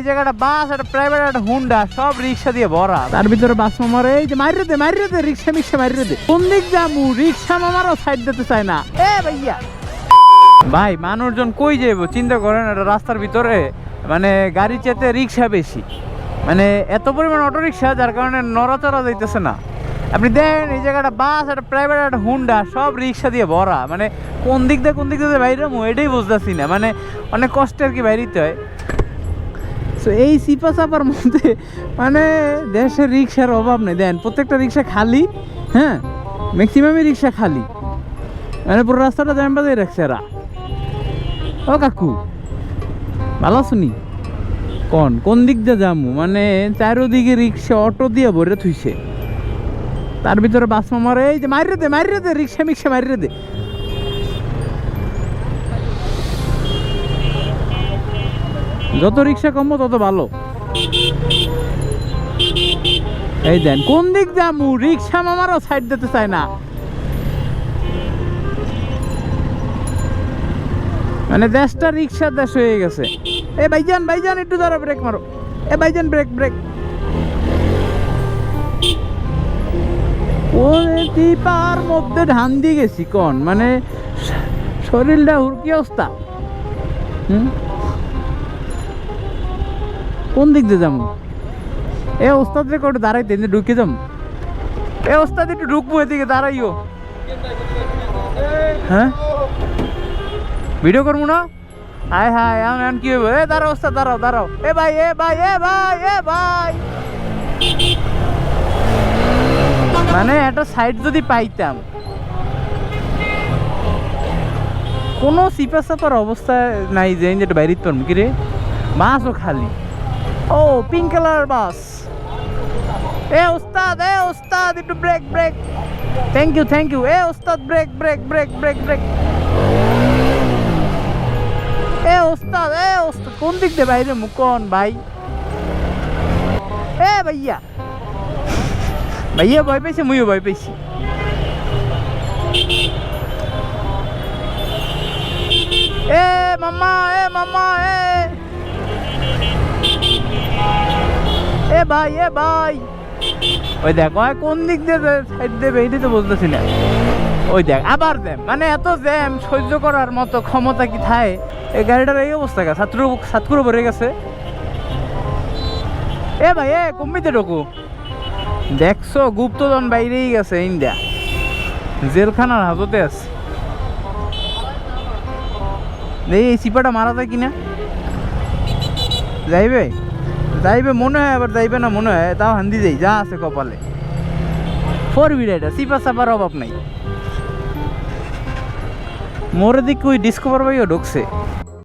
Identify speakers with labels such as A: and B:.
A: এই একটা একটা হুন্ডা সব দিয়ে এই যে দে দে কোন দিক না। এ ভাই, মানুষজন কই যাইব? চিন্তা করেন এটা রাস্তার ভিতরে মানে গাড়ি চেতে রিক্সা বেশি। মানে এত পরিমাণ অটো রিক্সা যার কারণে নড়াচড়া যাইতেছে না। আপনি দেখেন, এই জায়গাটা বাস, একটা প্রাইভেট একটা হুন্ডা সব রিক্সা দিয়ে ভরা। মানে কোন দিক দিয়ে, কোন দিক দিয়ে বাইরে এটাই বুঝতেছি না। মানে অনেক কষ্টে আর কি বাইরিতে হয়। সো এই সিপা চাপার মধ্যে মানে দেশের রিক্সার অভাব নেই। দেন, প্রত্যেকটা রিক্সা খালি হ্যাঁ? ম্যাক্সিমামই রিক্সা খালি। মানে পুরো রাস্তাটা জ্যাম বাজাই রাখছে এরা। ও কাকু, ভালো শুনি কোন কোন দিক দিয়ে যামু? মানে চারোদিকে রিক্সা, অটো দিয়ে ভরে থুইছে। তার ভিতরে বাস মামার, এই যে মারিয়ে দে মারিয়ে দে রিক্সা মিক্সা মারিয়ে দে। যত রিক্সা কমবো তত ভালো। এই দেন, কোন দিক যামু? রিক্সা মামারও সাইড দিতে চায় না। মানে দেশটা রিক্সার দেশ হয়ে গেছে। এ ভাইজান ভাইজান, একটু ধরো ব্রেক মারো। এ ভাইজান ব্রেক ব্রেক ও টিপার মধ্যে ধান দিয়ে গেছি, কোন? মানে শরীরটা হুর কি অবস্থা। হুম? কোন দিক দিয়ে যাব? এ ওস্তাদ রে কোটে দাঁড়াইতে, এনে ঢুকে যাম এ ওস্তাদ, একটু ঢুকবো এদিকে, দাঁড়াইও। হ্যাঁ? ভিডিও করব না? হায় হায়, এমন এমন কি হইব? এ, দাঁড়াও ওস্তাদ, দাঁড়াও দাঁড়াও। এ ভাই এ ভাই এ ভাই এ ভাই। মানে একটা সাইড যদি পাইতাম, কোনো সিপা সাপার অবস্থা নাই যে বাইরে পারব কি রে। বাসও খালি। ও পিঙ্ক কালার বাস এ ওস্তাদ এ ওস্তাদ একটু break break thank you thank you এ ওস্তাদ break break break break break এ ওস্তাদ এ ওস্তাদ কোন দিক দিয়ে বাইরে মুখ কোন ভাই? এ ভাইয়া। ভাইয়া ভয় পাইছে মুইও ভয় পাইছি এ মামা এ মামা এ এ ভাই, এ ভাই। ওই দেখ, ওই কোন দিক দিয়ে সাইড দেবে এটাই তো বলতেছি না। ওই দেখ, আবার দেখ মানে এত জ্যাম, সহ্য করার মতো ক্ষমতা কি থাকে এই গাড়িটার এই অবস্থা গা ছাত্র ছাত্র ভরে গেছে। এ ভাই, এ কমিতে ঢোকো। দেখছ, গুপ্তধন বাইরেই গেছে, ইন্ডিয়া। জেলখানার হাজতে আছে। এই চিপাটা মারা যায় কিনা? যাইবে? যাইবে মনে হয়, আবার যাইবে না মনে হয়, তাও হান্দি যাই যা আছে কপালে। ফোর হুইলার এটা সিপা সাপার অভাব নাই। মোরে দিক ওই ডিসকভার বাইও ঢুকছে।